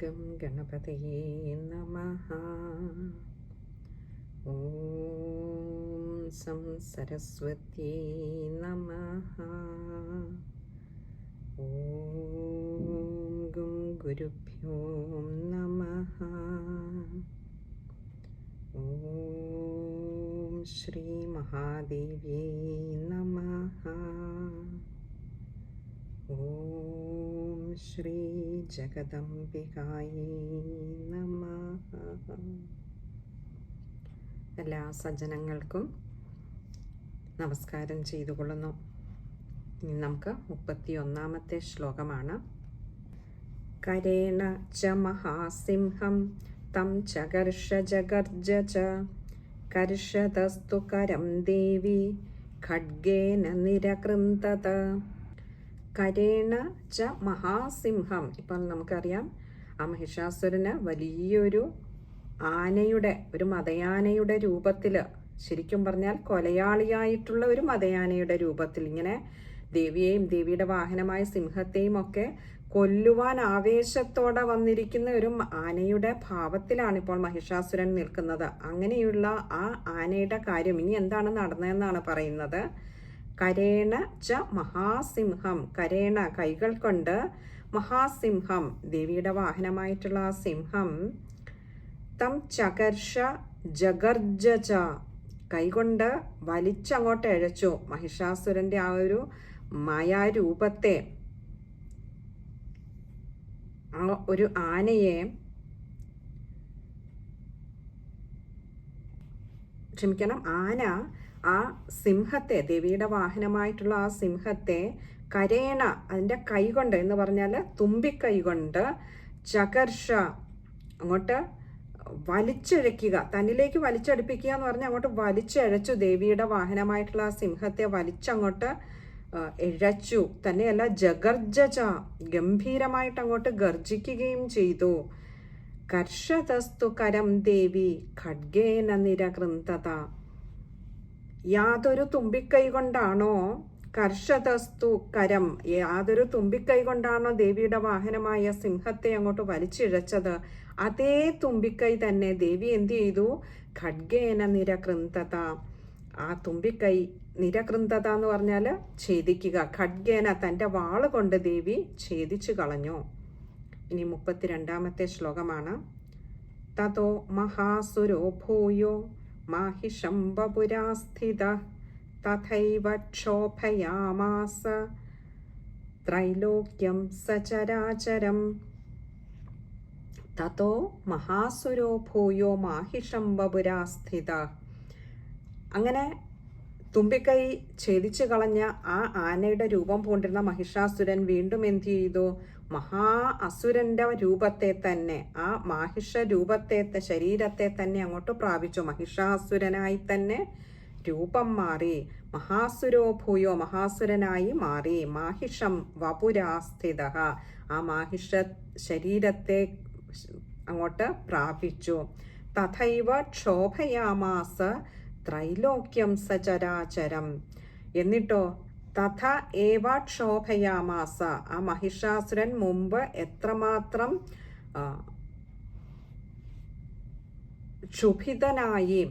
Gum ഗണപതയേ നമ ഓം some സരസ്വത്യേ നമ ഓം ഗും ഗുരുഭ്യോ നമ ഓം ശ്രീ മഹാദേവ്യേ നമ ഓം ശ്രീ ജഗദംബികായേ നമ. എല്ലാ സജ്ജനങ്ങൾക്കും നമസ്കാരം ചെയ്തു കൊള്ളുന്നു ഇനി നമുക്ക് മുപ്പത്തി ഒന്നാമത്തെ ശ്ലോകമാണ്. കരേണ ച മഹാസിംഹം തം ചകർഷ ജഗർജ ച. കർഷതസ്തു കരം ദേവി ഖഡ്ഗേന നിരകൃന്തത. കരേണ ച മഹാസിംഹം. ഇപ്പോൾ നമുക്കറിയാം ആ മഹിഷാസുരന് വലിയൊരു ആനയുടെ ഒരു മതയാനയുടെ രൂപത്തിൽ ശരിക്കും പറഞ്ഞാൽ കൊലയാളിയായിട്ടുള്ള ഒരു മതയാനയുടെ രൂപത്തിൽ ഇങ്ങനെ ദേവിയെയും ദേവിയുടെ വാഹനമായ സിംഹത്തെയും ഒക്കെ കൊല്ലുവാൻ ആവേശത്തോടെ വന്നിരിക്കുന്ന ഒരു ആനയുടെ ഭാവത്തിലാണ് ഇപ്പോൾ മഹിഷാസുരൻ നിൽക്കുന്നത്. അങ്ങനെയുള്ള ആ ആനയുടെ കാര്യം ഇനി എന്താണ് നടന്നതെന്നാണ് പറയുന്നത്. കരേണ ച മഹാസിംഹം. കരേണ കൈകൾ കൊണ്ട് മഹാസിംഹം. ദേവിയുടെ വാഹനമായിട്ടുള്ള ആ സിംഹം. തം ചകർഷ ജഗർജ ച. കൈകൊണ്ട് വലിച്ചങ്ങോട്ട് എഴച്ചു മഹിഷാസുരന്റെ ആ ഒരു മായാരൂപത്തെ ആ ഒരു ആനയെ ക്ഷമിക്കണം ആന ആ സിംഹത്തെ ദേവിയുടെ വാഹനമായിട്ടുള്ള ആ സിംഹത്തെ കരേണ അതിന്റെ കൈകൊണ്ട് എന്ന് പറഞ്ഞാൽ തുമ്പിക്കൈ കൊണ്ട് ചകർഷ അങ്ങോട്ട് വലിച്ചഴക്കുക തന്നിലേക്ക് വലിച്ചടുപ്പിക്കുക എന്ന് പറഞ്ഞാൽ അങ്ങോട്ട് വലിച്ചഴച്ചു ദേവിയുടെ വാഹനമായിട്ടുള്ള ആ സിംഹത്തെ വലിച്ചങ്ങോട്ട് ഇഴച്ചു. തന്നെയല്ല ജഗർജ ഗംഭീരമായിട്ട് അങ്ങോട്ട് ഗർജിക്കുകയും ചെയ്തു. കർഷതസ്തു കരം ദേവി ഖഡ്ഗേന നിരകൃന്തത. യാതൊരു തുമ്പിക്കൈ കൊണ്ടാണോ കർഷതസ്തു കരം? യാതൊരു തുമ്പിക്കൈ കൊണ്ടാണോ ദേവിയുടെ വാഹനമായ സിംഹത്തെ അങ്ങോട്ട് വലിച്ചിഴച്ചത്? അതേ തുമ്പിക്കൈ തന്നെ ദേവി എന്തു ചെയ്തു? ഖഡ്ഗേന നിരകൃന്തത. ആ തുമ്പിക്കൈ നിരകൃന്തത എന്ന് പറഞ്ഞാൽ ഛേദിക്കുക. ഖഡ്ഗേന തന്റെ വാൾ കൊണ്ട് ദേവി ഛേദിച്ചു കളഞ്ഞു. ഇനി മുപ്പത്തിരണ്ടാമത്തെ ശ്ലോകമാണ്. തതോ മഹാസുരോ ഭൂയോ മാഹിഷംബപുരാസ്ഥിത ക്ഷോഭയാമാസ ത്രൈലോക്യം സചരാചരം. തതോ മഹാസുരോ ഭൂയോ മാഹിഷംബപുരാസ്ഥിത അങ്ങനെ തുമ്പിക്കൈ ഛേദിച്ചു കളഞ്ഞ ആ ആനയുടെ രൂപം പൂണ്ടിരുന്ന മഹിഷാസുരൻ വീണ്ടും എന്തു ചെയ്തു? മഹാ അസുരന്റെ രൂപത്തെ തന്നെ ആ മാഹിഷ രൂപത്തെ ശരീരത്തെ തന്നെ അങ്ങോട്ട് പ്രാപിച്ചു. മഹിഷാസുരനായി തന്നെ രൂപം മാറി മഹാസുരോ ഭൂയോ മഹാസുരനായി മാറി. മാഹിഷം വപുരാസ്ഥിത ആ മാഹിഷ ശരീരത്തെ അങ്ങോട്ട് പ്രാപിച്ചു. തഥൈവ ക്ഷോഭയാമാസ ത്രൈലോക്യം സചരാചരം. എന്നിട്ടോ തഥ ഏവ ക്ഷോഭയാമാസ. ആ മഹിഷാസുരൻ മുമ്പ് എത്രമാത്രം ക്ഷുഭിതനായി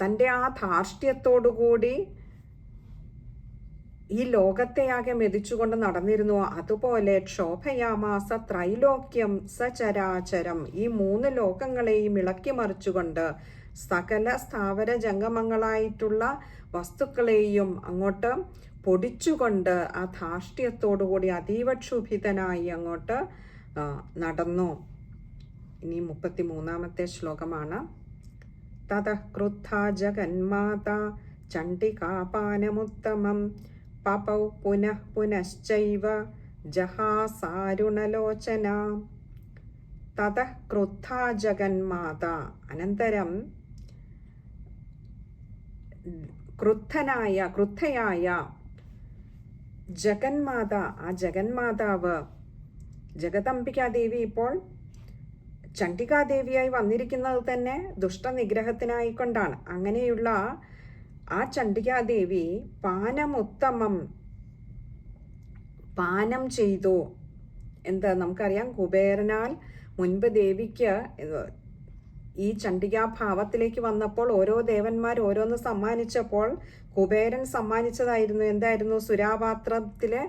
തന്റെ ആ ധാർഷ്ട്യത്തോടുകൂടി ഈ ലോകത്തെയാകെ മെതിച്ചുകൊണ്ട് നടന്നിരുന്നു. അതുപോലെ ക്ഷോഭയാമാസ ത്രൈലോക്യം സചരാചരം ഈ മൂന്ന് ലോകങ്ങളെയും ഇളക്കി മറിച്ചുകൊണ്ട് സകല സ്ഥാവര ജംഗമങ്ങളായിട്ടുള്ള വസ്തുക്കളെയും അങ്ങോട്ട് പൊടിച്ചുകൊണ്ട് ആ ധാഷ്ട്യത്തോടുകൂടി അതീവ ക്ഷുഭിതനായി അങ്ങോട്ട് നടന്നു. ഇനി മുപ്പത്തി മൂന്നാമത്തെ ശ്ലോകമാണ്. തത ക്രുദ്ധ ജഗന്മാത ചണ്ഡികാപാനമുത്തമം. പപൗ പുനഃ പുനശ്ചൈവ ജഹാസാരുണലോചന. തത ക്രുദ്ധ ജഗന്മാത. അനന്തരം ക്രുദ്ധനായ ക്രുദ്ധയായ ജഗന്മാത ആ ജഗന്മാതാവ് ജഗദംബികാദേവി ഇപ്പോൾ ചണ്ഡികാദേവിയായി വന്നിരിക്കുന്നത് തന്നെ ദുഷ്ടനിഗ്രഹത്തിനായിക്കൊണ്ടാണ്. അങ്ങനെയുള്ള ആ ചണ്ഡികാദേവി പാനമുത്തമം പാനം ചെയ്തു. എന്താ? നമുക്കറിയാം കുബേരനാൽ മുൻപ് ദേവിക്ക് ഈ ചണ്ഡികാഭാവത്തിലേക്ക് വന്നപ്പോൾ ഓരോ ദേവന്മാർ ഓരോന്ന് സമ്മാനിച്ചപ്പോൾ കുബേരൻ സമ്മാനിച്ചതായിരുന്നു. എന്തായിരുന്നു? സുരാപാത്രത്തിലെ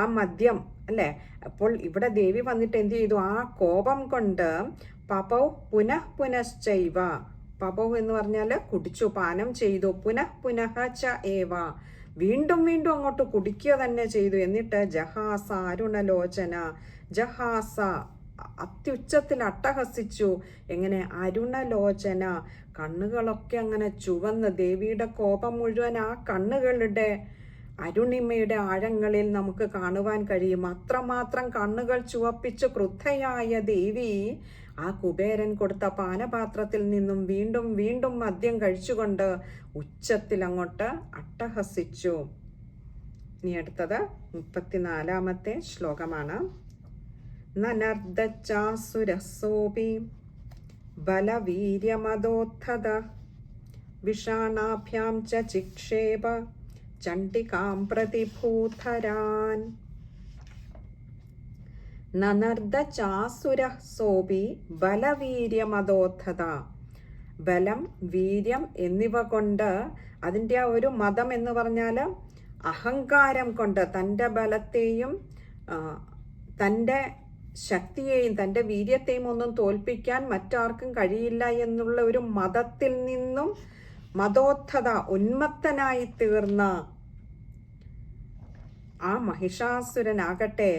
ആ മദ്യം അല്ലേ? അപ്പോൾ ഇവിടെ ദേവി വന്നിട്ട് എന്ത് ചെയ്തു? ആ കോപം കൊണ്ട് പപൗ പുനഃ പുനശ്ചൈവ. പപൗ എന്ന് പറഞ്ഞാൽ കുടിച്ചു പാനം ചെയ്തു പുനഃ പുനഃ ച ഏവ. വീണ്ടും വീണ്ടും അങ്ങോട്ട് കുടിക്കുക തന്നെ ചെയ്തു. എന്നിട്ട് ജഹാസ അരുണലോചന ജഹാസ അത്യുച്ചത്തിൽ അട്ടഹസിച്ചു. എങ്ങനെ അരുണലോചന? കണ്ണുകളൊക്കെ അങ്ങനെ ചുവന്ന്. ദേവിയുടെ കോപം മുഴുവൻ ആ കണ്ണുകളുടെ അരുണിമയുടെ ആഴങ്ങളിൽ നമുക്ക് കാണുവാൻ കഴിയും. അത്രമാത്രം കണ്ണുകൾ ചുവപ്പിച്ച് ക്രുദ്ധയായ ദേവി ആ കുബേരൻ കൊടുത്ത പാനപാത്രത്തിൽ നിന്നും വീണ്ടും വീണ്ടും മദ്യം കഴിച്ചുകൊണ്ട് ഉച്ചത്തിൽ അങ്ങോട്ട് അട്ടഹസിച്ചു. ഇനി അടുത്തത് മുപ്പത്തിനാലാമത്തെ ശ്ലോകമാണ്. നനർദ്ദച്ചാസുരസോപി ബലവീര്യമതോത്ഥത വിഷാണാഭ്യാം ചിക്ഷേപ ചണ്ഡികാം പ്രതിഭൂധരാൻ നനർദ്ദാസുരസോപി സോപി ബലവീര്യമതോത്ഥത ബലം വീര്യം എന്നിവ കൊണ്ട് അതിന്റെ ആ ഒരു മതം എന്ന് പറഞ്ഞാൽ അഹങ്കാരം കൊണ്ട് തന്റെ ബലത്തെയും തന്റെ ശക്തിയെയും തന്റെ വീര്യത്തെയും ഒന്നും തോൽപ്പിക്കാൻ മറ്റാർക്കും കഴിയില്ല എന്നുള്ള ഒരു മതത്തിൽ നിന്നും മതോത്ഥത ഉന്മത്തനായി തീർന്ന ആ മഹിഷാസുരനാകട്ടെ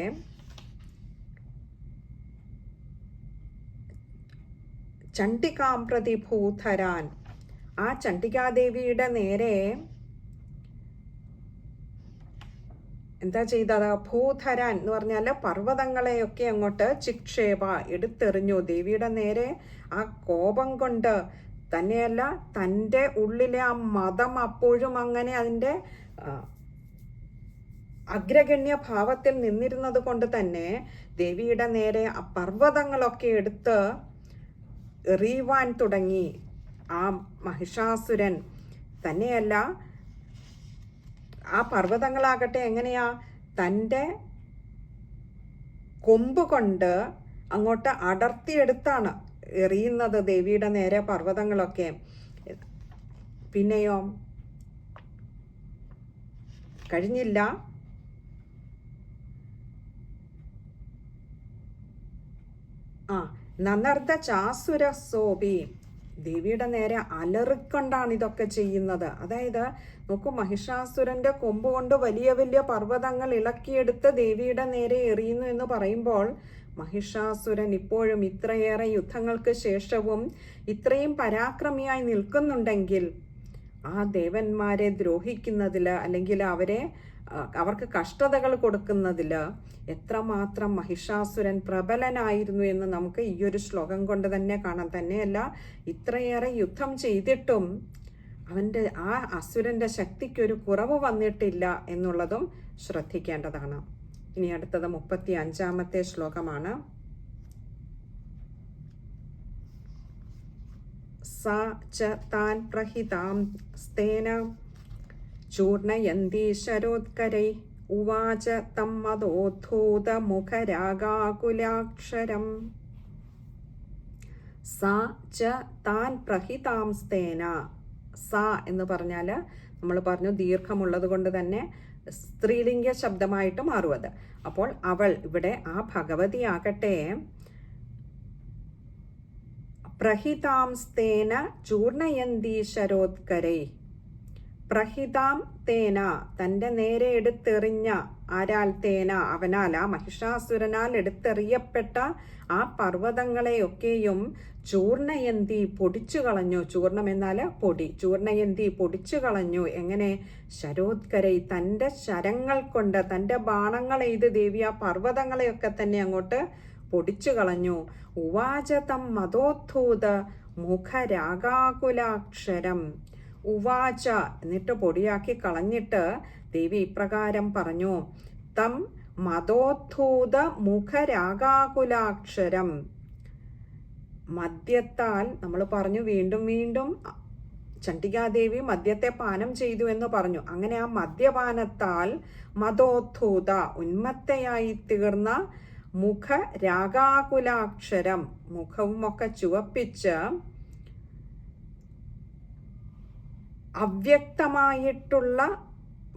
ചണ്ഡികാം പ്രതിഭൂതരാൻ ആ ചണ്ഡികാദേവിയുടെ നേരെ എന്താ ചെയ്തത്? ഭൂധരാൻ എന്ന് പറഞ്ഞാൽ പർവതങ്ങളെയൊക്കെ അങ്ങോട്ട് ചിക്ഷേപ എടുത്തെറിഞ്ഞു. ദേവിയുടെ നേരെ ആ കോപം കൊണ്ട് തന്നെയല്ല തന്റെ ഉള്ളിലെ ആ മതം അപ്പോഴും അങ്ങനെ അതിന്റെ അഗ്രഗണ്യ ഭാവത്തിൽ നിന്നിരുന്നത് കൊണ്ട് തന്നെ ദേവിയുടെ നേരെ ആ പർവതങ്ങളൊക്കെ എടുത്ത് എറിയുവാൻ തുടങ്ങി. ആ മഹിഷാസുരൻ തന്നെയല്ല ആ പർവതങ്ങളാകട്ടെ എങ്ങനെയാ? തന്റെ കൊമ്പ് കൊണ്ട് അങ്ങോട്ട് അടർത്തിയെടുത്താണ് എറിയുന്നത് ദേവിയുടെ നേരെ പർവതങ്ങളൊക്കെ. പിന്നെയോ? കഴിഞ്ഞില്ല. ആ നനർദ്ദ ചാസുര ദേവിയുടെ നേരെ അലറിക്കൊണ്ടാണ് ഇതൊക്കെ ചെയ്യുന്നത്. അതായത് നോക്കൂ മഹിഷാസുരന്റെ കൊമ്പ് കൊണ്ട് വലിയ വലിയ പർവതങ്ങൾ ഇളക്കിയെടുത്ത് ദേവിയുടെ നേരെ എറിയുന്നു എന്ന് പറയുമ്പോൾ മഹിഷാസുരൻ ഇപ്പോഴും ഇത്രയേറെ യുദ്ധങ്ങൾക്ക് ശേഷവും ഇത്രയും പരാക്രമിയായി നിൽക്കുന്നുണ്ടെങ്കിൽ ആ ദേവന്മാരെ ദ്രോഹിക്കുന്നതിൽ അല്ലെങ്കിൽ അവരെ അവർക്ക് കഷ്ടതകൾ കൊടുക്കുന്നതിൽ എത്രമാത്രം മഹിഷാസുരൻ പ്രബലനായിരുന്നു എന്ന് നമുക്ക് ഈ ഒരു ശ്ലോകം കൊണ്ട് തന്നെ കാണാം. തന്നെയല്ല ഇത്രയേറെ യുദ്ധം ചെയ്തിട്ടും അവന്റെ ആ അസുരന്റെ ശക്തിക്കൊരു കുറവ് വന്നിട്ടില്ല എന്നുള്ളതും ശ്രദ്ധിക്കേണ്ടതാണ്. ഇനി അടുത്തത് മുപ്പത്തി അഞ്ചാമത്തെ ശ്ലോകമാണ്. സ ച താൻ പ്രഹിതാം സ്തേന ശരോത്കരൈ ഉവാച തം മതോദ്ധൂതമുഖരാഗാകുലാക്ഷരം സാ ച താൻ പ്രഹിതാംസ്തേന. സ എന്ന് പറഞ്ഞാൽ നമ്മൾ പറഞ്ഞു ദീർഘമുള്ളത് കൊണ്ട് തന്നെ സ്ത്രീലിംഗ ശബ്ദമായിട്ട് മാറും അത് അപ്പോൾ അവൾ ഇവിടെ ആ ഭഗവതി ആകട്ടെ പ്രഹിതാംസ്തേന ചൂർണയന്തി ശരോത്കരൈ പ്രഹിതാം തേന. തന്റെ നേരെ എടുത്തെറിഞ്ഞ ആരാൽ തേന? അവനാൽ ആ മഹിഷാസുരനാൽ എടുത്തെറിയപ്പെട്ട ആ പർവതങ്ങളെയൊക്കെയും ചൂർണയന്തി പൊടിച്ചു കളഞ്ഞു. ചൂർണം എന്നാൽ പൊടി. ചൂർണയന്തി പൊടിച്ചു കളഞ്ഞു. എങ്ങനെ? ശരോത്കരൈ തന്റെ ശരങ്ങൾ കൊണ്ട് തന്റെ ബാണങ്ങൾ എയ്ത് ദേവി ആ പർവതങ്ങളെയൊക്കെ തന്നെ അങ്ങോട്ട് പൊടിച്ചു കളഞ്ഞു. ഉവാചതം മതോദ്ധൂത മുഖരാഗാകുലാക്ഷരം. ഉവാച എന്നിട്ട് പൊടിയാക്കി കളഞ്ഞിട്ട് ദേവി ഇപ്രകാരം പറഞ്ഞു തം മതോദ്ധൂത മുഖരാഗാകുലാക്ഷരം. മദ്യത്താൽ നമ്മൾ പറഞ്ഞു വീണ്ടും വീണ്ടും ചണ്ഡികാദേവി മദ്യത്തെ പാനം ചെയ്തു എന്ന് പറഞ്ഞു. അങ്ങനെ ആ മദ്യപാനത്താൽ മതോദ്ധൂത ഉന്മത്തയായി തീർന്ന മുഖ രാഗാകുലാക്ഷരം മുഖവും ഒക്കെ ചുവപ്പിച്ച് അവ്യക്തമായിട്ടുള്ള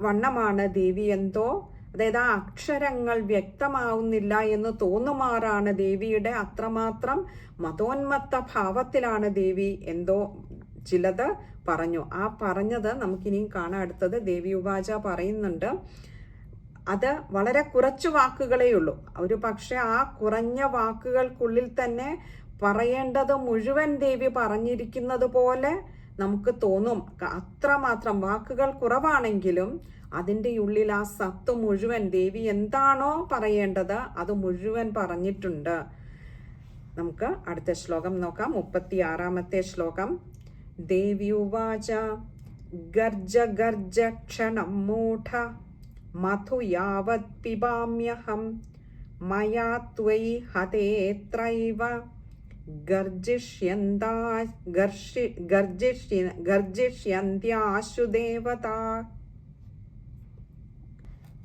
വണ്ണമാണ് ദേവി എന്തോ. അതായത് ആ അക്ഷരങ്ങൾ വ്യക്തമാവുന്നില്ല എന്ന് തോന്നുമാറാണ് ദേവിയുടെ അത്രമാത്രം മതോന്മത്ത ഭാവത്തിലാണ് ദേവി എന്തോ ചിലത് പറഞ്ഞു. ആ പറഞ്ഞത് നമുക്കിനിയും കാണാൻ അടുത്തത് ദേവി ഉപാച പറയുന്നുണ്ട് അത് വളരെ കുറച്ച് വാക്കുകളേ ഉള്ളൂ. ഒരു പക്ഷെ ആ കുറഞ്ഞ വാക്കുകൾക്കുള്ളിൽ തന്നെ പറയേണ്ടത് മുഴുവൻ ദേവി പറഞ്ഞിരിക്കുന്നത് പോലെ നമുക്ക് തോന്നും അത്രമാത്രം വാക്കുകൾ കുറവാണെങ്കിലും അതിന്റെ ഉള്ളിൽ ആ സത്ത് മുഴുവൻ ദേവി എന്താണോ പറയേണ്ടത് അത് മുഴുവൻ പറഞ്ഞിട്ടുണ്ട്. നമുക്ക് അടുത്ത ശ്ലോകം നോക്കാം. മുപ്പത്തി ആറാമത്തെ ശ്ലോകം ദേവ്യുവാച ഗർജ ഗർജ ക്ഷണം മൂഢ മധു യാവത് പിബാമ്യഹം മയാ ത്വയി ഹതേത്രൈവ ഗർജിഷ്യന്താ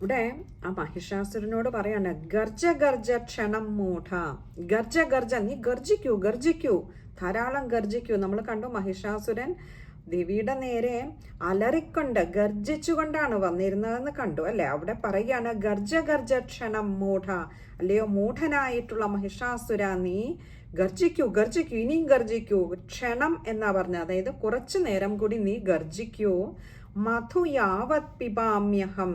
ഇവിടെ ആ മഹിഷാസുരനോട് പറയാണ് ഗർജ ഗർജ ക്ഷണം മൂഢ. ഗർജ ഗർജ നീ ഗർജിക്കൂ ഗർജിക്കൂ. ധാരാളം ഗർജിക്കൂ. നമ്മൾ കണ്ടു മഹിഷാസുരൻ ദേവിയുടെ നേരെ അലറിക്കൊണ്ട് ഗർജിച്ചുകൊണ്ടാണ് വന്നിരുന്നതെന്ന് കണ്ടു അല്ലെ? അവിടെ പറയുകയാണ് ഗർജ ഗർജ ക്ഷണം മൂഢ. അല്ലയോ മൂഢനായിട്ടുള്ള മഹിഷാസുര നീ ഗർജിക്കൂ ഗർജിക്കൂ ഇനിയും ഗർജിക്കൂ ക്ഷണം എന്നാ പറഞ്ഞ അതായത് കുറച്ചു നേരം കൂടി നീ ഗർജിക്കൂ മധു യാവത് പിബാമ്യഹം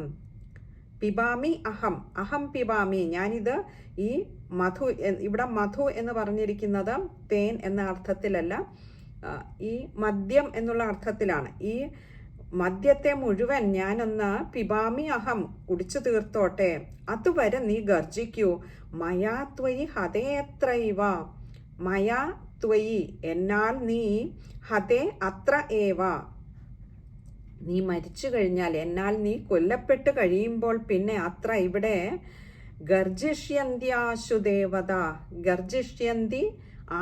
പിബാമി അഹം. അഹം പിബാമി. ഞാനിത് ഈ മധു ഇവിടെ മധു എന്ന് പറഞ്ഞിരിക്കുന്നത് തേൻ എന്ന അർത്ഥത്തിലല്ല. ഈ മദ്യം എന്നുള്ള അർത്ഥത്തിലാണ്. ഈ മദ്യത്തെ മുഴുവൻ ഞാനൊന്ന് പിബാമി അഹം കുടിച്ചു തീർത്തോട്ടെ. അതുവരെ നീ ഗർജിക്കൂ മയാത്വയി ഹതേത്രൈവ. മയാ ത്വയി എന്നാൽ നീ ഹതേ അത്ര ഏവ. നീ മരിച്ചു കഴിഞ്ഞാൽ എന്നാൽ നീ കൊല്ലപ്പെട്ട് കഴിയുമ്പോൾ പിന്നെ അത്ര ഇവിടെ ഗർജിഷ്യന്ത്യാശു ദേവത ഗർജിഷ്യന്തി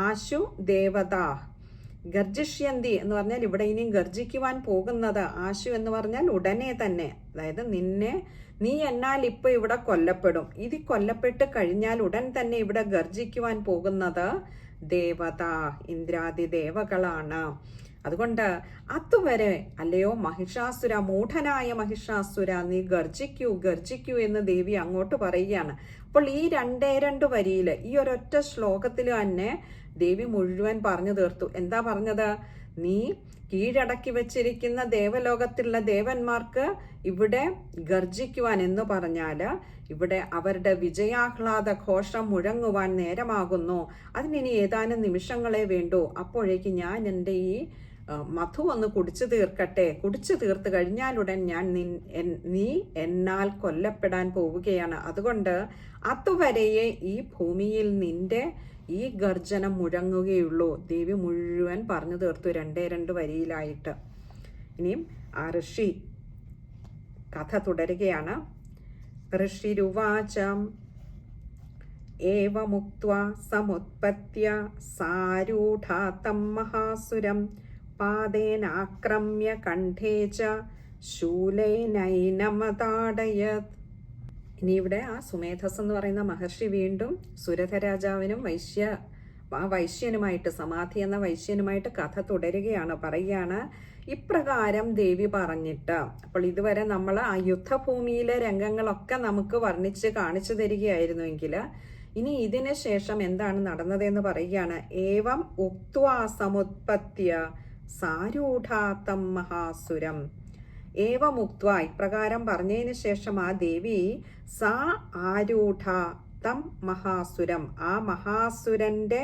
ആശു ദേവത ഗർജിഷ്യന്തി എന്ന് പറഞ്ഞാൽ ഇവിടെ ഇനിയും ഗർജിക്കുവാൻ പോകുന്നത് ആശു എന്ന് പറഞ്ഞാൽ ഉടനെ തന്നെ. അതായത് നിന്നെ നീ എന്നാൽ ഇപ്പൊ ഇവിടെ കൊല്ലപ്പെടും. ഇത് കൊല്ലപ്പെട്ട് കഴിഞ്ഞാൽ ഉടൻ തന്നെ ഇവിടെ ഗർജിക്കുവാൻ പോകുന്നത് ദേവത ഇന്ദ്രാദി ദേവകളാണ്. അതുകൊണ്ട് അതുവരെ അല്ലയോ മഹിഷാസുര മൂഢനായ മഹിഷാസുര നീ ഗർജിക്കൂ ഗർജിക്കൂ എന്ന് ദേവി അങ്ങോട്ട് പറയുകയാണ്. അപ്പോൾ ഈ രണ്ടേ രണ്ട് വരിയിൽ ഈ ഒരൊറ്റ ശ്ലോകത്തിൽ തന്നെ ദേവി മുഴുവൻ പറഞ്ഞു തീർത്തു. എന്താ പറഞ്ഞത്? നീ കീഴടക്കി വെച്ചിരിക്കുന്ന ദേവലോകത്തിലുള്ള ദേവന്മാർക്ക് ഇവിടെ ഗർജിക്കുവാൻ എന്ന് പറഞ്ഞാൽ ഇവിടെ അവരുടെ വിജയാഹ്ലാദ ഘോഷം മുഴങ്ങുവാൻ നേരമാകുന്നു. അതിനി ഏതാനും നിമിഷങ്ങളെ വേണ്ടൂ. അപ്പോഴേക്ക് ഞാൻ എന്റെ ഈ മധു ഒന്ന് കുടിച്ചു തീർക്കട്ടെ. കുടിച്ചു തീർത്ത് കഴിഞ്ഞാലുടൻ ഞാൻ നീ എന്നാൽ കൊല്ലപ്പെടാൻ പോവുകയാണ്. അതുകൊണ്ട് അതുവരെയെ ഈ ഭൂമിയിൽ നിന്റെ ഈ ഗർജനം മുഴങ്ങുകയുള്ളൂ. ദേവി മുഴുവൻ പറഞ്ഞു തീർത്തു രണ്ടേ രണ്ട് വരിയിലായിട്ട്. ഇനിയും ആ ഋഷി കഥ തുടരുകയാണ്. ഋഷിരുവാചം. സമുത്പത്യ സാരൂഢാതം മഹാസുരം. പാദേനാക്രമ്യ കണ്ഠേ ശൂലേനൈനമതാടയത്. ഇനി ഇവിടെ ആ സുമേധസ് എന്ന് പറയുന്ന മഹർഷി വീണ്ടും സുരഥരാജാവിനും വൈശ്യ ആ വൈശ്യനുമായിട്ട് സമാധി എന്ന വൈശ്യനുമായിട്ട് കഥ തുടരുകയാണ് പറയുകയാണ്. ഇപ്രകാരം ദേവി പറഞ്ഞിട്ട് അപ്പോൾ ഇതുവരെ നമ്മൾ ആ യുദ്ധഭൂമിയിലെ രംഗങ്ങളൊക്കെ നമുക്ക് വർണിച്ച് കാണിച്ചു തരികയായിരുന്നുവെങ്കിൽ ഇനി ഇതിന് ശേഷം എന്താണ് നടന്നതെന്ന് പറയുകയാണ്. ഏവം ഉക്വാ സമുത്പത്യ സാരൂഢാത്തം മഹാസുരം. ഏവം ഉക്വ ഇപ്രകാരം പറഞ്ഞതിന് ശേഷം ആ ദേവി സാ ആരൂഢ തം മഹാസുരം. ആ മഹാസുരന്റെ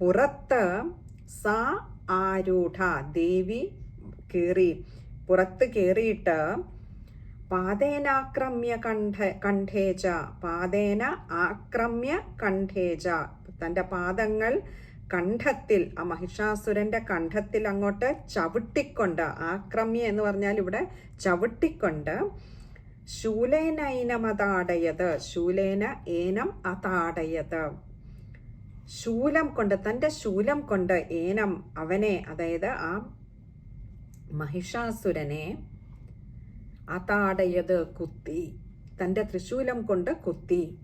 പുറത്ത് സാ ആരൂഢ ദേവി കയറി പുറത്ത് കയറിയിട്ട് പാതേനാക്രമ്യ കണ്ഠ കണ്ഠേജ പാതേന ആക്രമ്യ കണ്ഠേജ. തന്റെ പാദങ്ങൾ കണ്ഠത്തിൽ ആ മഹിഷാസുരന്റെ കണ്ഠത്തിൽ അങ്ങോട്ട് ചവിട്ടിക്കൊണ്ട് ആക്രമ്യ എന്ന് പറഞ്ഞാൽ ഇവിടെ ചവിട്ടിക്കൊണ്ട് ശൂലേനൈനമതാടയത് ശൂലേന ഏനം അതാടയത്. ശൂലം കൊണ്ട് തന്റെ ശൂലം കൊണ്ട് ഏനം അവനെ അതായത് ആ മഹിഷാസുരനെ അതാടയത് കുത്തി തന്റെ തൃശൂലം കൊണ്ട് കുത്തി.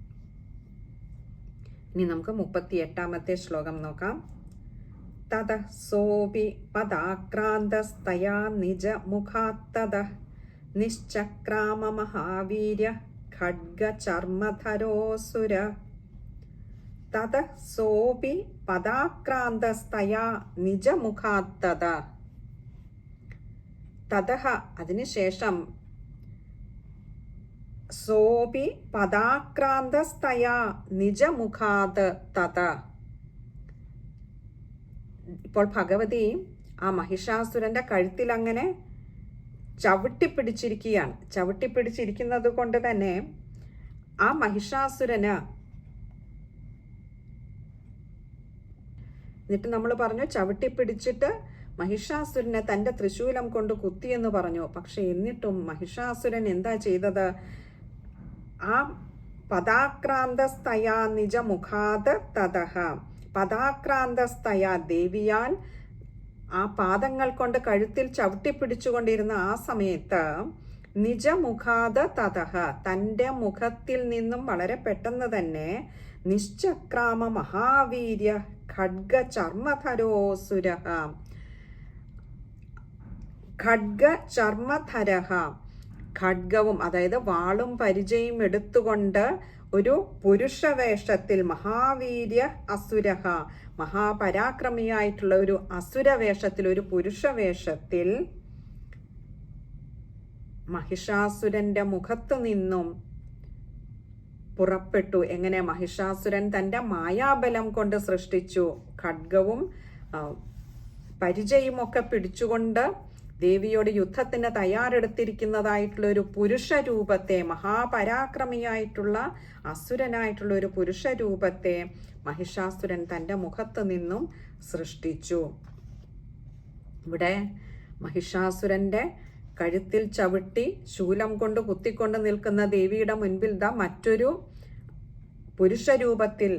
ഇനി നമുക്ക് മുപ്പത്തി എട്ടാമത്തെ ശ്ലോകം നോക്കാം. തത സോപി പദാക്രാന്തസ്തയാ നിജ മുഖാത്തത നിശ്ചക്രാമ മഹാവീര്യ ഖഡ്ഗചർമ്മധരോസുര. തത സോപി പദാക്രാന്തസ്തയാ നിജമുഖാത്തത തതഹ. അതിനുശേഷം സോപി പദാക്രാന്തസ്തയാ നിജമുഖാത് തത. ഇപ്പോൾ ഭഗവതി ആ മഹിഷാസുരന്റെ കഴുത്തിൽ അങ്ങനെ ചവിട്ടിപ്പിടിച്ചിരിക്കുകയാണ്. ചവിട്ടിപ്പിടിച്ചിരിക്കുന്നത് കൊണ്ട് തന്നെ ആ മഹിഷാസുരന് എന്നിട്ട് നമ്മൾ പറഞ്ഞു ചവിട്ടിപ്പിടിച്ചിട്ട് മഹിഷാസുരനെ തന്റെ തൃശൂലം കൊണ്ട് കുത്തിയെന്ന് പറഞ്ഞു. പക്ഷെ എന്നിട്ടും മഹിഷാസുരൻ എന്താ ചെയ്തത്? ആ പദാക്രാന്തസ്തയാ നിജമുഖാത് തതഹ. പദാക്രാന്തസ്തയാ ദേവിയാൽ ആ പാദങ്ങൾ കൊണ്ട് കഴുത്തിൽ ചവിട്ടിപ്പിടിച്ചുകൊണ്ടിരുന്ന ആ സമയത്ത് നിജമുഖാത തതഹ. തന്റെ മുഖത്തിൽ നിന്നും വളരെ പെട്ടെന്ന് തന്നെ നിശ്ചക്രാമ മഹാവീര്യ ഖഡ്ഗ ചർമ്മധരോസുര ഖഡ്ഗ ചർമ്മധരഹ ഖഡ്ഗവും അതായത് വാളും പരിചയും എടുത്തുകൊണ്ട് ഒരു പുരുഷവേഷത്തിൽ മഹാവീര്യ അസുരഹ മഹാപരാക്രമിയായിട്ടുള്ള ഒരു അസുരവേഷത്തിൽ ഒരു പുരുഷവേഷത്തിൽ മഹിഷാസുരന്റെ മുഖത്തു നിന്നും പുറപ്പെട്ടു. എങ്ങനെ മഹിഷാസുരൻ തന്റെ മായാബലം കൊണ്ട് സൃഷ്ടിച്ചു? ഖഡ്ഗവും പരിചയുമൊക്കെ പിടിച്ചുകൊണ്ട് ദേവിയോട് യുദ്ധത്തിന് തയ്യാറെടുത്തിരിക്കുന്നതായിട്ടുള്ള ഒരു പുരുഷ രൂപത്തെ മഹാപരാക്രമിയായിട്ടുള്ള അസുരനായിട്ടുള്ള ഒരു പുരുഷ രൂപത്തെ മഹിഷാസുരൻ തന്റെ മുഖത്ത് നിന്നും സൃഷ്ടിച്ചു. ഇവിടെ മഹിഷാസുരന്റെ കഴുത്തിൽ ചവിട്ടി ശൂലം കൊണ്ട് കുത്തിക്കൊണ്ട് നിൽക്കുന്ന ദേവിയുടെ മുൻപിൽ ദാ മറ്റൊരു പുരുഷ രൂപത്തിൽ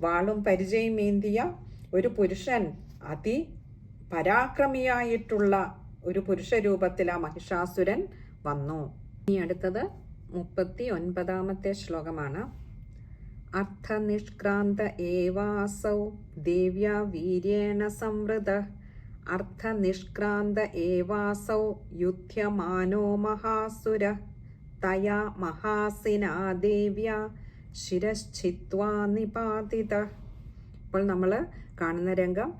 വാളും പരിചയം ഏന്തിയ ഒരു പുരുഷൻ അതി പരാക്രമിയായിട്ടുള്ള ഒരു പുരുഷ രൂപത്തിൽ ആ മഹിഷാസുരൻ വന്നു. ഇനി അടുത്തത് മുപ്പത്തി ഒൻപതാമത്തെ ശ്ലോകമാണ്. അർത്ഥനിഷ്ക്രാന്ത ഏവാസൗ ദേവ്യ വീര്യേണ സംവൃത. അർത്ഥനിഷ്ക്രാന്ത ഏവാസൗ യുധ്യമാനോ മഹാസുര. തയാ മഹാസിനാ ദേവ്യ ശിരശ്ചിത്വാ നിപാതിത. ഇപ്പോൾ നമ്മൾ കാണുന്ന രംഗം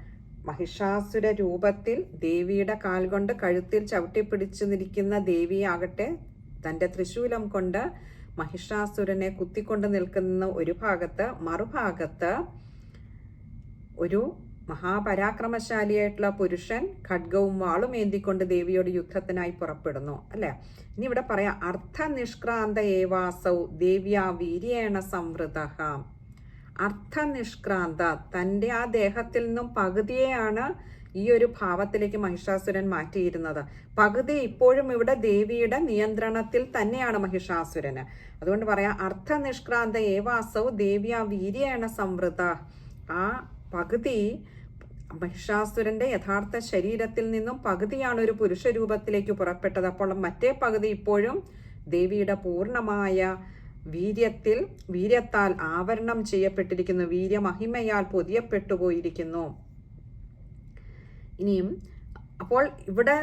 മഹിഷാസുര രൂപത്തിൽ ദേവിയുടെ കാൽ കൊണ്ട് കഴുത്തിൽ ചവിട്ടിപ്പിടിച്ചു നിൽക്കുന്ന ദേവിയാകട്ടെ തന്റെ തൃശൂലം കൊണ്ട് മഹിഷാസുരനെ കുത്തിക്കൊണ്ട് നിൽക്കുന്ന ഒരു ഭാഗത്ത് മറുഭാഗത്ത് ഒരു മഹാപരാക്രമശാലിയായിട്ടുള്ള പുരുഷൻ ഖഡ്ഗവും വാളും ഏന്തിക്കൊണ്ട് ദേവിയോട് യുദ്ധത്തിനായി പുറപ്പെടുന്നു അല്ലെ? ഇനി ഇവിടെ പറയാം അർത്ഥനിഷ്ക്രാന്ത ഏവാസൗ ദേവ്യാ വീര്യേണ സംവൃത അർത്ഥനിഷ്ക്രാന്ത. തന്റെ ആ ദേഹത്തിൽ നിന്നും പകുതിയെയാണ് ഈ ഒരു ഭാവത്തിലേക്ക് മഹിഷാസുരൻ മാറ്റിയിരുന്നത്. പകുതി ഇപ്പോഴും ഇവിടെ ദേവിയുടെ നിയന്ത്രണത്തിൽ തന്നെയാണ് മഹിഷാസുരന്. അതുകൊണ്ട് പറയാം അർത്ഥനിഷ്ക്രാന്ത ഏവാസവ് ദേവിയ വീര്യേണ സംവൃത. ആ പകുതി മഹിഷാസുരന്റെ യഥാർത്ഥ ശരീരത്തിൽ നിന്നും പകുതിയാണ് ഒരു പുരുഷ രൂപത്തിലേക്ക് പുറപ്പെട്ടത്. അപ്പോൾ മറ്റേ പകുതി ഇപ്പോഴും ദേവിയുടെ പൂർണമായ വീര്യത്തിൽ വീര്യത്താൽ ആവരണം ചെയ്യപ്പെട്ടിരിക്കുന്നു. വീര്യമഹിമയാൽ പൊതിയപ്പെട്ടുപോയിരിക്കുന്നു. ഇനിയും അപ്പോൾ ഇവിടെ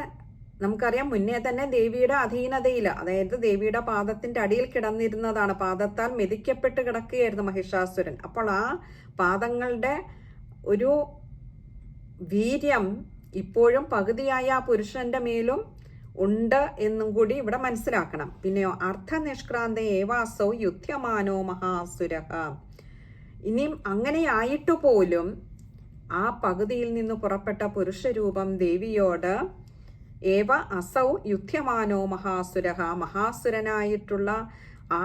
നമുക്കറിയാം മുന്നേ തന്നെ ദേവിയുടെ അധീനതയിൽ അതായത് ദേവിയുടെ പാദത്തിന്റെ അടിയിൽ കിടന്നിരുന്നതാണ്. പാദത്താൽ മെതിക്കപ്പെട്ട് കിടക്കുകയായിരുന്നു മഹിഷാസുരൻ. അപ്പോൾ ആ പാദങ്ങളുടെ ഒരു വീര്യം ഇപ്പോഴും പകുതിയായ ആ പുരുഷന്റെ മേലും ഉണ്ട് എന്നും കൂടി ഇവിടെ മനസ്സിലാക്കണം. പിന്നെയോ അർത്ഥനിഷ്ക്രാന്ത ഏവാസോ യുദ്ധമാനോ മഹാസുര ഇനിയും ആയിട്ട് പോലും ആ പകുതിയിൽ നിന്ന് പുറപ്പെട്ട പുരുഷരൂപം ദേവിയോട് ഏവ അസൗ യുദ്ധമാനോ മഹാസുര മഹാസുരനായിട്ടുള്ള ആ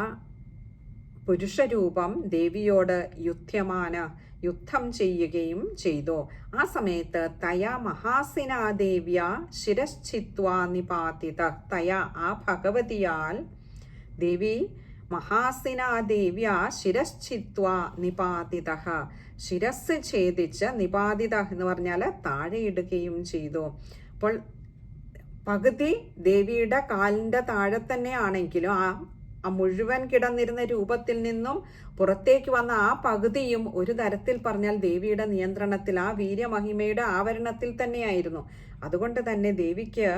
പുരുഷരൂപം ദേവിയോട് യുദ്ധമാന യുദ്ധം ചെയ്യുകയും ചെയ്തു. ആ സമയത്ത് തയ മഹാസിനാദേവ്യ ശിരശ്ചിത്വ നിപാതിത. തയ ആ ഭഗവതിയാൽ ദേവി മഹാസിനാദേവ്യ ശിരശ്ചിത്വ നിപാതിത. ശിരസ് ഛേദിച്ച് നിപാതിത എന്ന് പറഞ്ഞാൽ താഴെയിടുകയും ചെയ്തു. അപ്പോൾ പകുതി ദേവിയുടെ കാലിന്റെ താഴെ തന്നെയാണെങ്കിലും ആ ആ മുഴുവൻ കിടന്നിരുന്ന രൂപത്തിൽ നിന്നും പുറത്തേക്ക് വന്ന ആ പകുതിയും ഒരു തരത്തിൽ പറഞ്ഞാൽ ദേവിയുടെ നിയന്ത്രണത്തിൽ ആ വീര്യമഹിമയുടെ ആവരണത്തിൽ തന്നെയായിരുന്നു. അതുകൊണ്ട് തന്നെ ദേവിക്ക്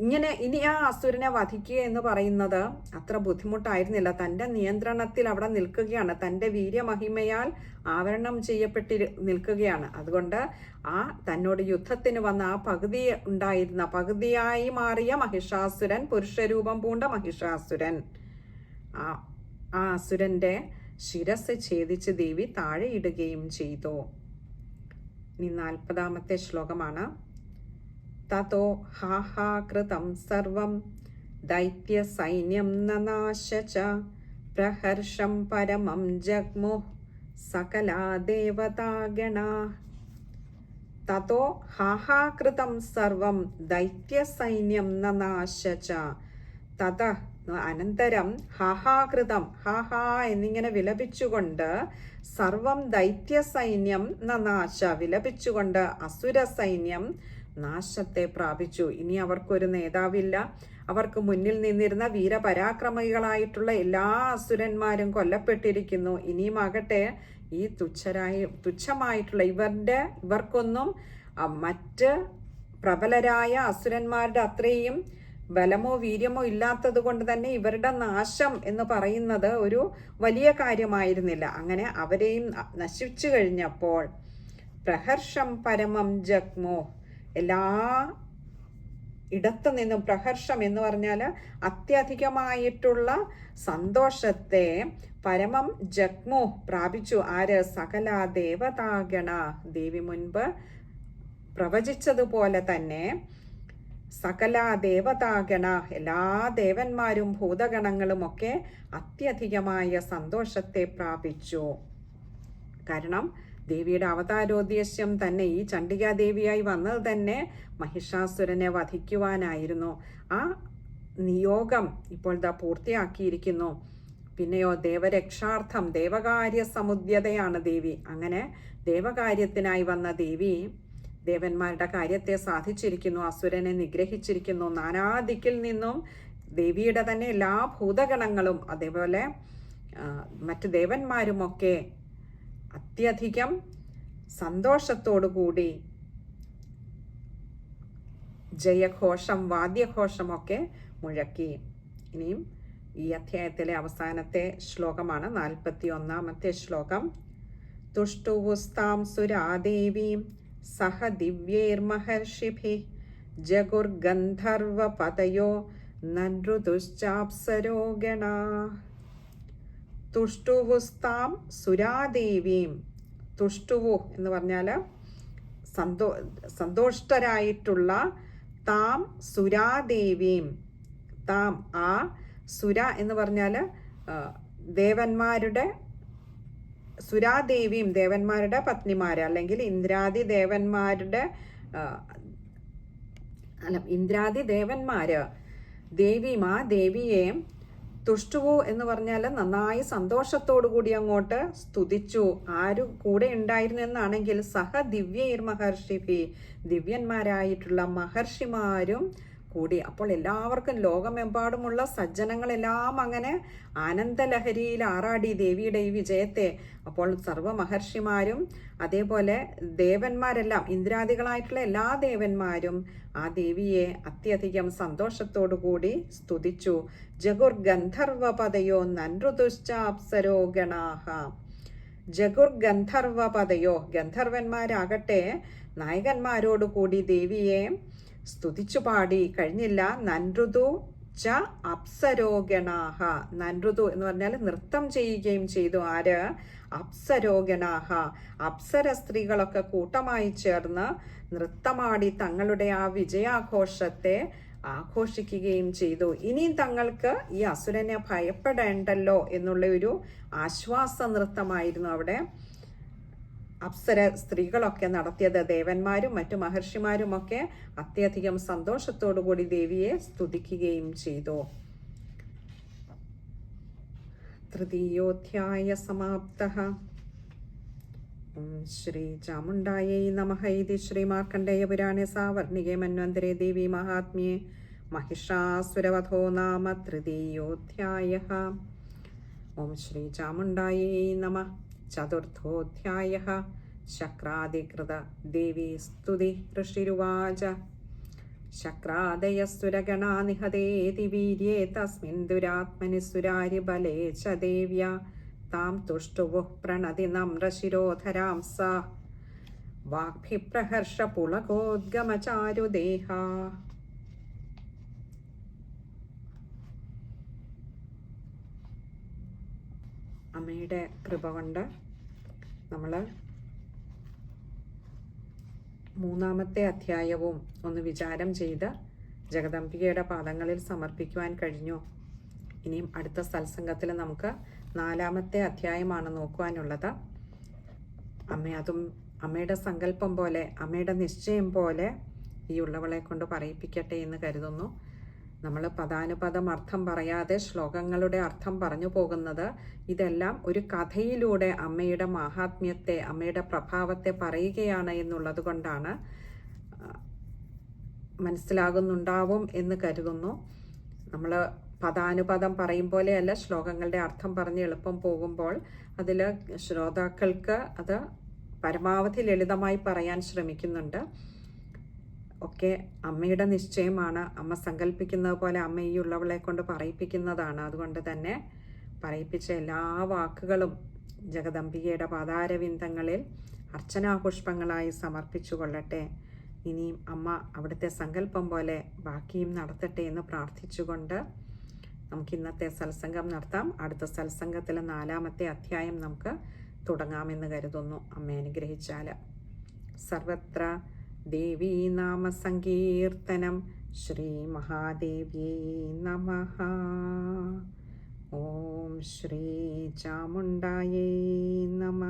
ഇങ്ങനെ ഇനി ആ അസുരനെ വധിക്കുക എന്ന് പറയുന്നത് അത്ര ബുദ്ധിമുട്ടായിരുന്നില്ല. തന്റെ നിയന്ത്രണത്തിൽ അവിടെ നിൽക്കുകയാണ്. തന്റെ വീര്യമഹിമയാൽ ആവരണം ചെയ്യപ്പെട്ടി നിൽക്കുകയാണ്. അതുകൊണ്ട് ആ തന്നോട് യുദ്ധത്തിന് വന്ന ആ പകുതി ഉണ്ടായിരുന്ന പകുതിയായി മാറിയ മഹിഷാസുരൻ പുരുഷരൂപം പൂണ്ട മഹിഷാസുരൻ. ആ ആ അസുരന്റെ ശിരസ് ഛേദിച്ച് ദേവി താഴെയിടുകയും ചെയ്തു. ഇനി നാൽപ്പതാമത്തെ ശ്ലോകമാണ്. തതോ ഹാഹാകൃതം സർവം ദൈത്യസൈന്യം നനാശ ച പ്രഹർഷം പരമം ജഗ്മു സകലാ ദേവതാഗണാ തതോ ഹാഹാകൃതം സർവം ദൈത്യസൈന്യം നനാശ ച. തത അനന്തരം ഹാഹാകൃതം ഹാഹാ എന്നിങ്ങനെ വിലപിച്ചുകൊണ്ട് സർവം ദൈത്യസൈന്യം നനാശ വിലപിച്ചുകൊണ്ട് അസുര സൈന്യം നാശത്തെ പ്രാപിച്ചു. ഇനി അവർക്കൊരു നേതാവില്ല. അവർക്ക് മുന്നിൽ നിന്നിരുന്ന വീരപരാക്രമികളായിട്ടുള്ള എല്ലാ അസുരന്മാരും കൊല്ലപ്പെട്ടിരിക്കുന്നു. ഇനിയുമാകട്ടെ ഈ തുച്ഛരായ തുച്ഛമായിട്ടുള്ള ഇവരുടെ ഇവർക്കൊന്നും മറ്റ് പ്രബലരായ അസുരന്മാരുടെ അത്രയും ബലമോ വീര്യമോ ഇല്ലാത്തത് കൊണ്ട് തന്നെ ഇവരുടെ നാശം എന്ന് പറയുന്നത് ഒരു വലിയ കാര്യമായിരുന്നില്ല. അങ്ങനെ അവരെയും നശിച്ചു കഴിഞ്ഞപ്പോൾ പ്രഹർഷം പരമം ജഗ്മോ എല്ലാ ഇടത്തു നിന്നും പ്രഹർഷം എന്ന് പറഞ്ഞാൽ അത്യധികമായിട്ടുള്ള സന്തോഷത്തെ പരമം ജഗ്മു പ്രാപിച്ചു. ആര്? സകല ദേവതാഗണ. ദേവി മുൻപ് പ്രവചിച്ചതുപോലെ തന്നെ സകല ദേവതാഗണ എല്ലാ ദേവന്മാരും ഭൂതഗണങ്ങളും ഒക്കെ അത്യധികമായ സന്തോഷത്തെ പ്രാപിച്ചു. കാരണം ദേവിയുടെ അവതാരോദ്ദേശ്യം തന്നെ ഈ ചണ്ഡികാദേവിയായി വന്നത് തന്നെ മഹിഷാസുരനെ വധിക്കുവാനായിരുന്നു. ആ നിയോഗം ഇപ്പോൾ ദാ പൂർത്തിയാക്കിയിരിക്കുന്നു. പിന്നെയോ ദേവരക്ഷാർത്ഥം ദേവകാര്യ സമുദ്യതയാണ് ദേവി. അങ്ങനെ ദേവകാര്യത്തിനായി വന്ന ദേവി ദേവന്മാരുടെ കാര്യത്തെ സാധിച്ചിരിക്കുന്നു അസുരനെ നിഗ്രഹിച്ചിരിക്കുന്നു. നാനാദിക്കിൽ നിന്നും ദേവിയുടെ തന്നെ എല്ലാ ഭൂതഗണങ്ങളും അതേപോലെ മറ്റ് ദേവന്മാരുമൊക്കെ അത്യധികം സന്തോഷത്തോടുകൂടി ജയഘോഷം വാദ്യഘോഷമൊക്കെ മുഴക്കി. ഇനിയും ഈ അധ്യായത്തിലെ അവസാനത്തെ ശ്ലോകമാണ് നാൽപ്പത്തി ഒന്നാമത്തെ ശ്ലോകം. തുഷ്ടുവുസ്താം സുരാദേവീം സഹ ദിവ്യേർമഹർഷിഭി ജഗുർഗന്ധർവപതയോ പതയോ ഗണാ തുഷ്ടുവുസ്താം സുരാദേവീം. തുഷ്ടുവു എന്ന് പറഞ്ഞാൽ സന്തോ സന്തോഷ്ടരായിട്ടുള്ള താം സുരാദേവീം. താം ആ സുര എന്ന് പറഞ്ഞാൽ ദേവന്മാരുടെ സുരാദേവിയും ദേവന്മാരുടെ പത്നിമാർ അല്ലെങ്കിൽ ഇന്ദ്രാദി ദേവന്മാരുടെ അല്ല ഇന്ദ്രാദി ദേവന്മാര്. ദേവിയും ആ ദേവിയെ തുഷ്ടുവു എന്ന് പറഞ്ഞാൽ നന്നായി സന്തോഷത്തോടു കൂടി അങ്ങോട്ട് സ്തുതിച്ചു. ആരു കൂടെ ഉണ്ടായിരുന്നു എന്നാണെങ്കിൽ സഹ ദിവ്യൈർ മഹർഷി ദിവ്യന്മാരായിട്ടുള്ള മഹർഷിമാരും കൂടി. അപ്പോൾ എല്ലാവർക്കും ലോകമെമ്പാടുമുള്ള സജ്ജനങ്ങളെല്ലാം അങ്ങനെ ആനന്ദലഹരിയിൽ ആറാടി ദേവിയുടെ ഈ വിജയത്തെ അപ്പോൾ സർവമഹർഷിമാരും അതേപോലെ ദേവന്മാരെല്ലാം ഇന്ദ്രാദികളായിട്ടുള്ള എല്ലാ ദേവന്മാരും ആ ദേവിയെ അത്യധികം സന്തോഷത്തോടു കൂടി സ്തുതിച്ചു. ജഗുർ ഗന്ധർവപദയോ നൻറുതുശ്ചാപ്സരോ ഗണാഹ. ജഗുർ ഗന്ധർവപദയോ ഗന്ധർവന്മാരാകട്ടെ നായകന്മാരോടുകൂടി ദേവിയെ സ്തുതിച്ചു പാടി കഴിഞ്ഞില്ല. നൻരുതു ച അപ്സരോഗണാഹ നൻരുതു എന്ന് പറഞ്ഞാൽ നൃത്തം ചെയ്യുകയും ചെയ്തു. ആര്? അപ്സരോഗണാഹ അപ്സര സ്ത്രീകളൊക്കെ കൂട്ടമായി ചേർന്ന് നൃത്തമാടി തങ്ങളുടെ ആ വിജയാഘോഷത്തെ ആഘോഷിക്കുകയും ചെയ്തു. ഇനിയും തങ്ങൾക്ക് ഈ അസുരനെ ഭയപ്പെടേണ്ടല്ലോ എന്നുള്ള ഒരു ആശ്വാസ നൃത്തമായിരുന്നു അവിടെ. അപ്സര സ്ത്രീകളൊക്കെ നടത്തിയത് ദേവന്മാരും മറ്റു മഹർഷിമാരുമൊക്കെ അത്യധികം സന്തോഷത്തോടുകൂടി ദേവിയെ സ്തുതിക്കുകയും ചെയ്തു തൃതീയോധ്യായ സമാപ്ത ശ്രീ ചാമുണ്ടായൈ നമ ഇതി ശ്രീ മാർക്കണ്ഡേയ പുരാണേ സാവർണികേ മന്വന്തരേ ദേവി മഹാത്മ്യേ महिषासुरवधो नाम तृतीयोऽध्यायः ॐ श्रीचामुण्डायै नमः चतुर्थोऽध्यायः शक्रादिकृतदेवी स्तुति ऋषिरुवाच शक्रादयस्सुरगणा निहतेति वीर्ये तस्मिन् दुरात्मनि सुरारिबले च देव्या तां तुष्टुवुः प्रणति नम्रशिरोधरां सा वाग्भिप्रहर्षपुलकोद्गमचारुदेहा അമ്മയുടെ കൃപ കൊണ്ട് നമ്മൾ മൂന്നാമത്തെ അധ്യായവും ഒന്ന് വിചാരം ചെയ്ത് ജഗദംബികയുടെ പാദങ്ങളിൽ സമർപ്പിക്കുവാൻ കഴിഞ്ഞു. ഇനിയും അടുത്ത സത്സംഗത്തിൽ നമുക്ക് നാലാമത്തെ അധ്യായമാണ് നോക്കുവാനുള്ളത്. അമ്മ അതും അമ്മയുടെ സങ്കല്പം പോലെ അമ്മയുടെ നിശ്ചയം പോലെ ഈ ഉള്ളവളെ കൊണ്ട് പറയിപ്പിക്കട്ടെ എന്ന് കരുതുന്നു. നമ്മൾ പദാനുപദം അർത്ഥം പറയാതെ ശ്ലോകങ്ങളുടെ അർത്ഥം പറഞ്ഞു പോകുന്നത് ഇതെല്ലാം ഒരു കഥയിലൂടെ അമ്മയുടെ മാഹാത്മ്യത്തെ അമ്മയുടെ പ്രഭാവത്തെ പറയുകയാണ് എന്നുള്ളത് കൊണ്ടാണ് മനസ്സിലാകുന്നുണ്ടാവും എന്ന് കരുതുന്നു. നമ്മൾ പദാനുപദം പറയും പോലെയല്ല ശ്ലോകങ്ങളുടെ അർത്ഥം പറഞ്ഞ് എളുപ്പം പോകുമ്പോൾ അതിൽ ശ്രോതാക്കൾക്ക് അത് പരമാവധി ലളിതമായി പറയാൻ ശ്രമിക്കുന്നുണ്ട്. ഒക്കെ അമ്മയുടെ നിശ്ചയമാണ്. അമ്മ സങ്കല്പിക്കുന്നത് പോലെ അമ്മ ഈ ഉള്ളവളെ കൊണ്ട് പറയിപ്പിക്കുന്നതാണ്. അതുകൊണ്ട് തന്നെ പറയിപ്പിച്ച എല്ലാ വാക്കുകളും ജഗദംബികയുടെ പാതാരവിന്ദങ്ങളിൽ അർച്ചനാപുഷ്പങ്ങളായി സമർപ്പിച്ചു കൊള്ളട്ടെ. ഇനിയും അമ്മ അവിടുത്തെ സങ്കല്പം പോലെ ബാക്കിയും നടത്തട്ടെ എന്ന് പ്രാർത്ഥിച്ചുകൊണ്ട് നമുക്ക് ഇന്നത്തെ സത്സംഗം നടത്താം. അടുത്ത സത്സംഗത്തിലെ നാലാമത്തെ അധ്യായം നമുക്ക് തുടങ്ങാമെന്ന് കരുതുന്നു. അമ്മ അനുഗ്രഹിച്ചാൽ സർവത്ര ദേവീനാമസങ്കീർത്തനം ശ്രീ മഹാദേവ്യേ നമ ഓം ശ്രീ ചാമുണ്ടായേ നമ